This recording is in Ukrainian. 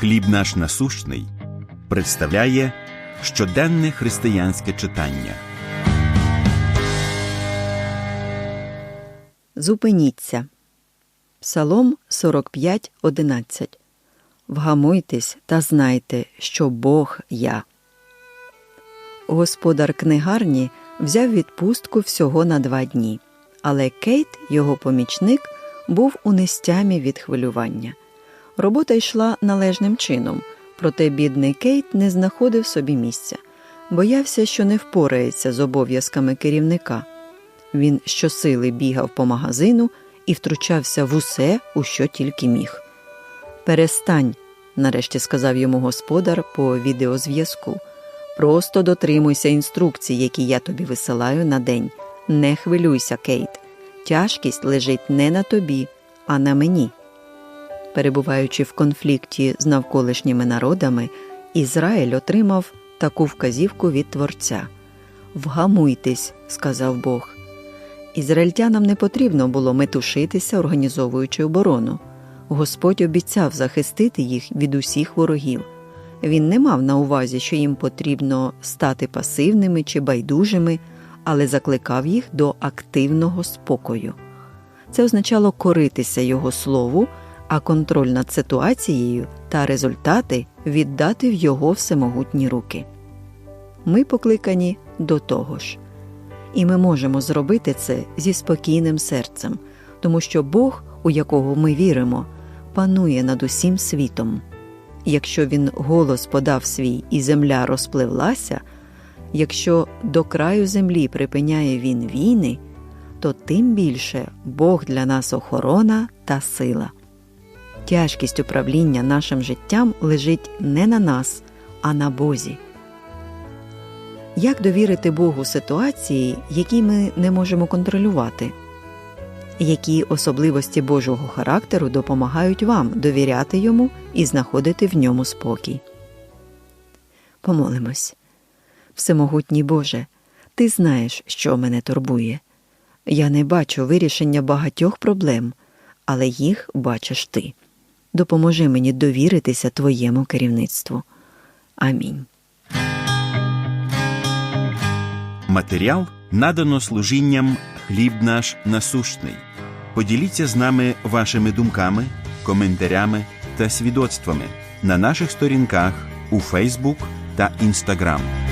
Хліб наш насущний представляє щоденне християнське читання. Зупиніться. Псалом 45.11. Вгамуйтесь та знайте, що Бог я. Господар книгарні взяв відпустку всього на два дні, але Кейт, його помічник, був у нестямі від хвилювання. Робота йшла належним чином, проте бідний Кейт не знаходив собі місця, боявся, що не впорається з обов'язками керівника. Він щосили бігав по магазину і втручався в усе, у що тільки міг. Перестань, нарешті сказав йому господар по відеозв'язку. Просто дотримуйся інструкцій, які я тобі висилаю на день. Не хвилюйся, Кейт. Тяжкість лежить не на тобі, а на мені. Перебуваючи в конфлікті з навколишніми народами, Ізраїль отримав таку вказівку від Творця Вгамуйтесь, сказав Бог. Ізраїльтянам не потрібно було метушитися, організовуючи оборону. Господь обіцяв захистити їх від усіх ворогів. Він не мав на увазі, що їм потрібно стати пасивними чи байдужими, але закликав їх до активного спокою. Це означало коритися його слову, а контроль над ситуацією та результати віддати в його всемогутні руки. Ми покликані до того ж. І ми можемо зробити це зі спокійним серцем, тому що Бог, у якого ми віримо, панує над усім світом. Якщо він голос подав свій і земля розпливлася, якщо до краю землі припиняє він війни, то тим більше Бог для нас охорона та сила. Тяжкість управління нашим життям лежить не на нас, а на Бозі. Як довірити Богу ситуації, які ми не можемо контролювати? Які особливості Божого характеру допомагають вам довіряти йому і знаходити в ньому спокій? Помолимось. Всемогутній Боже, Ти знаєш, що мене турбує. Я не бачу вирішення багатьох проблем, але їх бачиш ти. Допоможи мені довіритися Твоєму керівництву. Амінь. Матеріал надано служінням Хліб наш насущний. Поділіться з нами вашими думками, коментарями та свідоцтвами на наших сторінках у Фейсбук та Інстаграм.